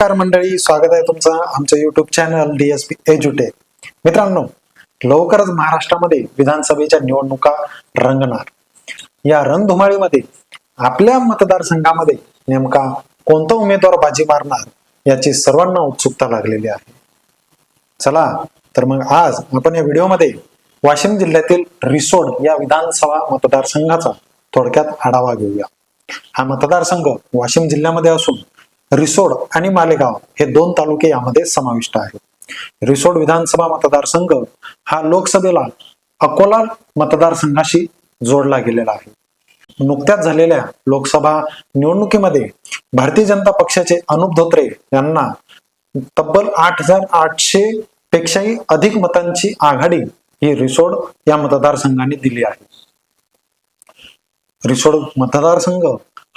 नमस्कार मंडळी स्वागत आहे तुमचं आमच्या युट्यूब चॅनल डीएसपी एज्युटेक मित्रांनो लवकरच महाराष्ट्रामध्ये विधानसभेच्या निवडणुका रंगणार. या रणधुमाळीमध्ये आपल्या मतदारसंघामध्ये नेमका कोणता उमेदवार बाजी मारणार याची सर्वांना उत्सुकता लागलेली आहे. चला तर मग आज आपण या व्हिडिओमध्ये वाशिम जिल्ह्यातील रिसोड या विधानसभा मतदारसंघाचा थोडक्यात आढावा घेऊया. हा मतदारसंघ वाशिम जिल्ह्यामध्ये असून रिसोड आणि मालेगाव हे दोन तालुके यामध्ये समाविष्ट आहेत. रिसोड विधानसभा मतदारसंघ हा लोकसभेला अकोला मतदारसंघाशी जोडला गेलेला आहे. नुकत्याच झालेल्या लोकसभा निवडणुकीमध्ये भारतीय जनता पक्षाचे अनुप धोत्रे यांना तब्बल आठ हजार आठशे पेक्षाही अधिक मतांची आघाडी ही रिसोड या मतदारसंघाने दिली आहे. रिसोड मतदारसंघ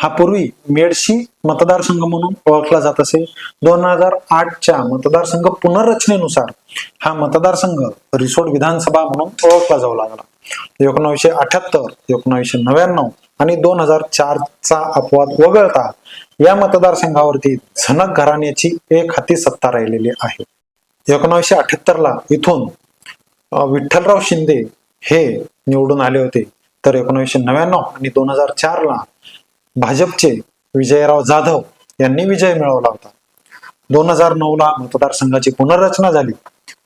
हा पूर्वी मेडशी मतदारसंघ म्हणून ओळखला जात असे दोन हजार आठच्या मतदारसंघ पुनर्रचनेनुसार हा मतदारसंघ रिसोड विधानसभा म्हणून ओळखला जाऊ लागला. एकोणावीसशे अठ्याहत्तर एकोणावीसशे नव्याण्णव आणि दोन हजार चारचा अपवाद वगळता या मतदारसंघावरती झनक घराण्याची एक हाती सत्ता राहिलेली आहे. एकोणावीसशे अठ्याहत्तरला इथून विठ्ठलराव शिंदे हे निवडून आले होते. तर एकोणीसशे नव्याण्णव आणि दोन हजार चारला भाजपचे विजयराव जाधव यांनी विजय मिळवला होता. दोन हजार नऊ ला मतदारसंघाची पुनर्रचना झाली.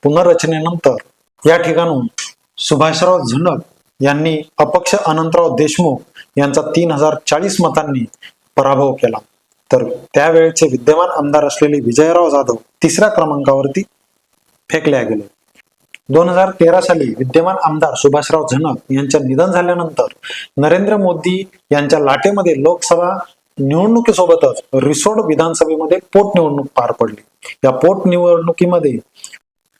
पुनर्रचनेनंतर या ठिकाणून सुभाषराव झुनक यांनी अपक्ष अनंतराव देशमुख यांचा तीन हजार चाळीस मतांनी पराभव केला. तर त्यावेळेचे विद्यमान आमदार असलेले विजयराव जाधव तिसऱ्या क्रमांकावरती फेकल्या गेले. दोन हजार तेरा साली विद्यमान आमदार सुभाषराव झनक यांच्या निधन झाल्यानंतर नरेंद्र मोदी यांच्या लाटेमध्ये लोकसभा निवडणुकीसोबतच रिसोड विधानसभेमध्ये पोटनिवडणूक पार पडली. या पोटनिवडणुकीमध्ये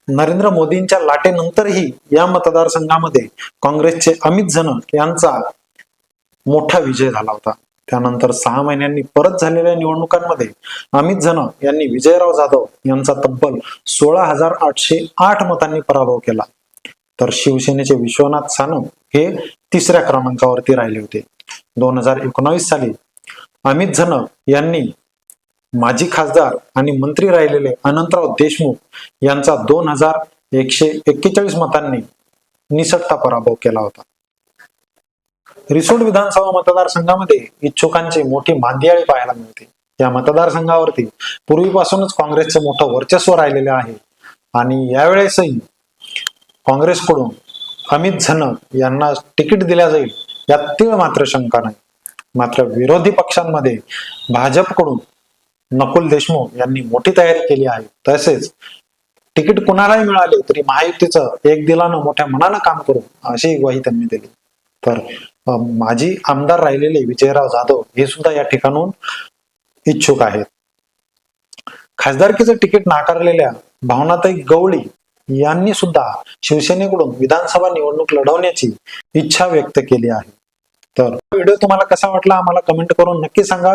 नरेंद्र मोदींच्या लाटेनंतरही या मतदारसंघामध्ये काँग्रेसचे अमित झनक यांचा मोठा विजय झाला होता. त्यानंतर सहा महिन्यांनी परत झालेल्या निवडणुकांमध्ये अमित झन यांनी विजयराव जाधव यांचा तब्बल सोळा हजार आठशे आठ मतांनी पराभव केला. तर शिवसेनेचे विश्वनाथ सानप हे तिसऱ्या क्रमांकावरती राहिले होते. दोन हजार एकोणावीस साली अमित झन यांनी माजी खासदार आणि मंत्री राहिलेले अनंतराव देशमुख यांचा दोन हजार एकशे एक्केचाळीस मतांनी निसटता पराभव केला होता. रिसोड विधानसभा मतदारसंघामध्ये इच्छुकांची मोठी मांदियाळी पाहायला मिळते. या मतदारसंघावरती पूर्वीपासूनच काँग्रेसचं मोठं वर्चस्व राहिलेलं आहे. आणि यावेळेसही काँग्रेसकडून अमित झनक यांना तिकीट दिल्या जाईल यात तीळ मात्र शंका नाही. मात्र विरोधी पक्षांमध्ये भाजपकडून नकुल देशमुख यांनी मोठी तयारी केली आहे. तसेच तिकीट कुणालाही मिळाले तरी महायुतीचं एक दिलानं मोठ्या मनानं काम करू अशी ग्वाही त्यांनी दिली. तर माजी आमदार राहिलेले विजयराव जाधव हे सुद्धा या ठिकाणून इच्छुक आहेत. खासदारकीचं तिकीट नाकारलेल्या भावनाताई गवळी यांनी सुद्धा शिवसेनेकडून विधानसभा निवडणूक लढवण्याची इच्छा व्यक्त केली आहे. तर व्हिडिओ तुम्हाला कसा वाटला आम्हाला कमेंट करून नक्की सांगा.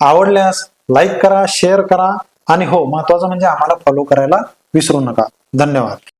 आवडल्यास लाईक करा शेअर करा आणि हो महत्वाचं म्हणजे आम्हाला फॉलो करायला विसरू नका. धन्यवाद.